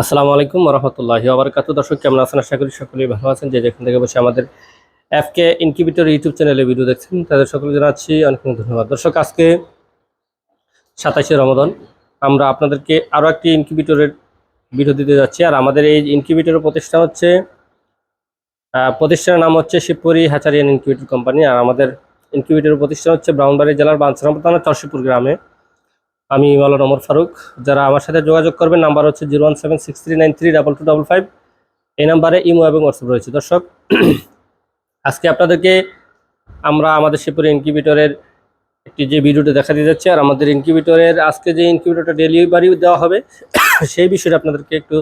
আসসালামু আলাইকুম রহমতুল্লাহি আবরকাত দর্শক, কেমন আছেন? আশা করি সকলেই ভালো আছেন। যে যেখান থেকে বসে আমাদের এফকে ইনকিউবেটর ইউটিউব চ্যানেলে ভিডিও দেখছেন, তাদের সকলে জানাচ্ছি অনেক অনেক ধন্যবাদ। দর্শক, আজকে সাতাশে রমদান। আমরা আপনাদেরকে আরও একটি ইনকিউবেটরের ভিডিও দিতে যাচ্ছি। আর আমাদের এই ইনকিউবেটরের প্রতিষ্ঠান হচ্ছে প্রতিষ্ঠানের নাম হচ্ছে শিবপুরি হাচারিয়ান ইনকিউবেটর কোম্পানি আর আমাদের ইনকিউবেটরের প্রতিষ্ঠান হচ্ছে ব্রাউনবাড়ি জেলার বাঞ্ছারাম থানা চরশিপুর গ্রামে। আমি মালান ওমর ফারুক। যারা আমার সাথে যোগাযোগ করবেন, নাম্বার হচ্ছে zero one seven six three nine three double two double five. এই নাম্বারে ইমো এবং হোয়াটসঅ্যাপ রয়েছে। দর্শক, আজকে আপনাদেরকে আমরা আমাদের শিবপুর ইনকিউবেটরের একটি যে ভিডিওটা দেখা দিয়ে যাচ্ছে, আর আমাদের ইনকিউবেটরের আজকে যে ইনকিউবেটরটা ডেলিভারি দেওয়া হবে, সেই বিষয়টা আপনাদেরকে একটু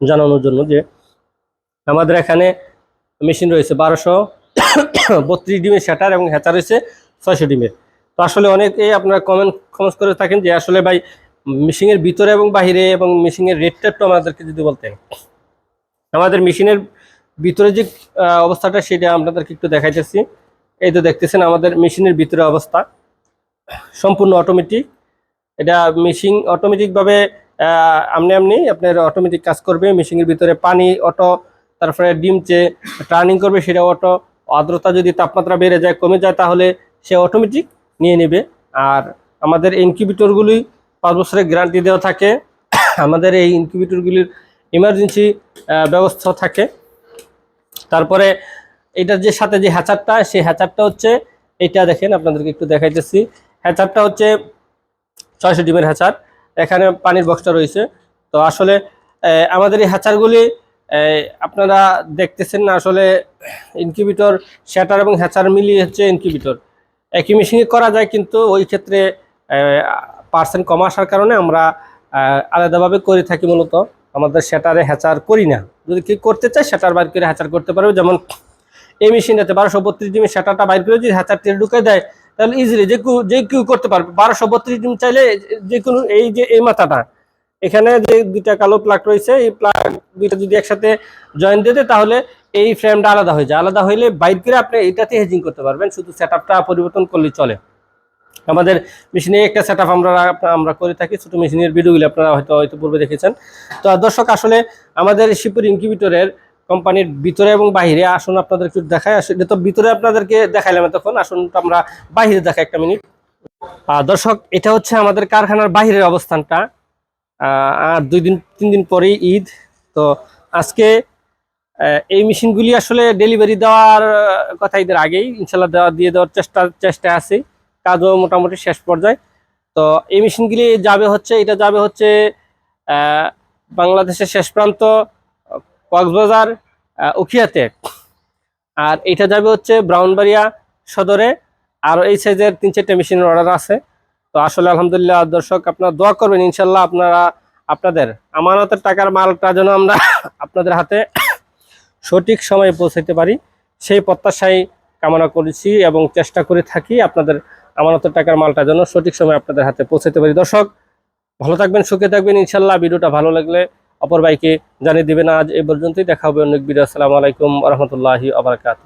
জানানোর জন্য যে আমাদের এখানে মেশিন রয়েছে বারোশো বত্রিশ ডিমের শ্যাটার এবং হ্যাচার রয়েছে ছয়শো ডিমের। তো আসলে অনেকেই আপনারা কমেন্ট কমেন্টস করে থাকেন যে আসলে ভাই মেশিনের ভিতরে এবং বাহিরে এবং মেশিনের রেটটা একটু আমাদেরকে যদি বলতেন। আমাদের মেশিনের ভিতরে যে অবস্থাটা সেটা আপনাদেরকে একটু দেখাইতেছি। এই তো দেখতেছেন আমাদের মেশিনের ভিতরে অবস্থা। সম্পূর্ণ অটোমেটিক এটা মেশিন অটোমেটিকভাবে আমনি আমনি আপনার অটোমেটিক কাজ করবে। মেশিনের ভিতরে পানি অটো তারপরে ডিম চে টার্নিং করবে সেটা অটো আর্দ্রতা যদি তাপমাত্রা বেড়ে যায়, কমে যায়, তাহলে সে অটোমেটিক নিয়ে নেবে। আর আমাদের ইনকিউবেটরগুলি পাঁচ বছরের গ্যারান্টি দেওয়া থাকে। আমাদের এই ইনকিউবেটরগুলির ইমার্জেন্সি ব্যবস্থা থাকে। তারপরে এটার যে সাথে যে হ্যাচারটা, সেই হ্যাচারটা হচ্ছে এটা দেখেন, আপনাদেরকে একটু দেখাইতেছি। হ্যাচারটা হচ্ছে ছয়শো ডিমের হ্যাচার। এখানে পানির বক্সটা রয়েছে। তো আসলে আমাদের এই হ্যাচারগুলি আপনারা দেখতেছেন না, আসলে ইনকিউবেটর শ্যাটার এবং হ্যাচার মিলিয়ে হচ্ছে ইনকিউবেটর। একই মেশিনে করা যায়, কিন্তু ওই ক্ষেত্রে পার্সেন্ট কম আসার কারণে আমরা আলাদাভাবে করে থাকি মূলত। আমাদের শ্যাটারে হ্যাচার করি না। যদি কেউ করতে চায়, সেটার বাইর করে হ্যাচার করতে পারবে। যেমন, এই মেশিনটাতে বারোশো বত্রিশ ডিমের শ্যাটারটা বাইর করে যদি হ্যাচার তেল ঢুকে দেয়, তাহলে ইজিলি যে কেউ যে কেউ করতে পারবে। বারোশো বত্রিশ ডিম চাইলে যে কোনো, এই যে, এই মাথাটা, এখানে যে দুইটা কালো প্লাগ রয়েছে, এই প্লাগ দুইটা যদি একসাথে জয়েন দেয়, তাহলে এই ফ্রেমটা আলাদা হয়ে যায়। আলাদা হইলে বাইর করে আপনি এটাতে হেজিং করতে পারবেন। শুধু সেট পরিবর্তন করলেই চলে। আমাদের মেশিনে একটা সেট আমরা আমরা করে থাকি। ছোটো মেশিনের ভিডিওগুলি আপনারা হয়তো হয়তো পূর্বে দেখেছেন। তো দর্শক, আসলে আমাদের শিপুর ইনকিউবেটরের কোম্পানির ভিতরে এবং বাহিরে, আসুন আপনাদের একটু দেখায় আসলে তো ভিতরে আপনাদেরকে দেখাইলাম তখন আসুন আমরা বাহিরে দেখাই একটা মিনিট দর্শক, এটা হচ্ছে আমাদের কারখানার বাহিরের অবস্থানটা। আর দুই দিন, তিন দিন পরেই ঈদ। তো আজকে এই মেশিনগুলি আসলে ডেলিভারি দেওয়ার কথা ঈদের আগেই, ইনশাল্লাহ দেওয়া দিয়ে দেওয়ার চেষ্টা চেষ্টা আছে। কাজও মোটামুটি শেষ পর্যায়ে। তো এই মেশিনগুলি যাবে হচ্ছে, এটা যাবে হচ্ছে বাংলাদেশের শেষ প্রান্ত, কক্সবাজার উখিয়াতে। আর এটা যাবে হচ্ছে ব্রাউনবাড়িয়া সদরে। আর এই সাইজের তিন চারটে মেশিনের অর্ডার আছে। তো আসলে আলহামদুলিল্লাহ, দর্শক, আপনারা দোয়া করবেন, ইনশাল্লাহ আপনারা, আপনাদের আমানতের টাকার মালটা যেন আমরা আপনাদের হাতে সঠিক সময়ে পৌঁছাইতে পারি, সেই প্রত্যাশাই কামনা করেছি এবং চেষ্টা করে থাকি আপনাদের আমানত টাকার মালটা যেন সঠিক সময়ে আপনাদের হাতে পৌঁছাতে পারি। দর্শক, ভালো থাকবেন, সুখে থাকবেন ইনশাল্লাহ ভিডিওটা ভালো লাগলে অপর ভাইকে জানিয়ে দেবেন। আজ এ পর্যন্তই, দেখা হবে অনেক ভিডিও। আসসালামু আলাইকুম রহমতুল্লাহি আবরকাত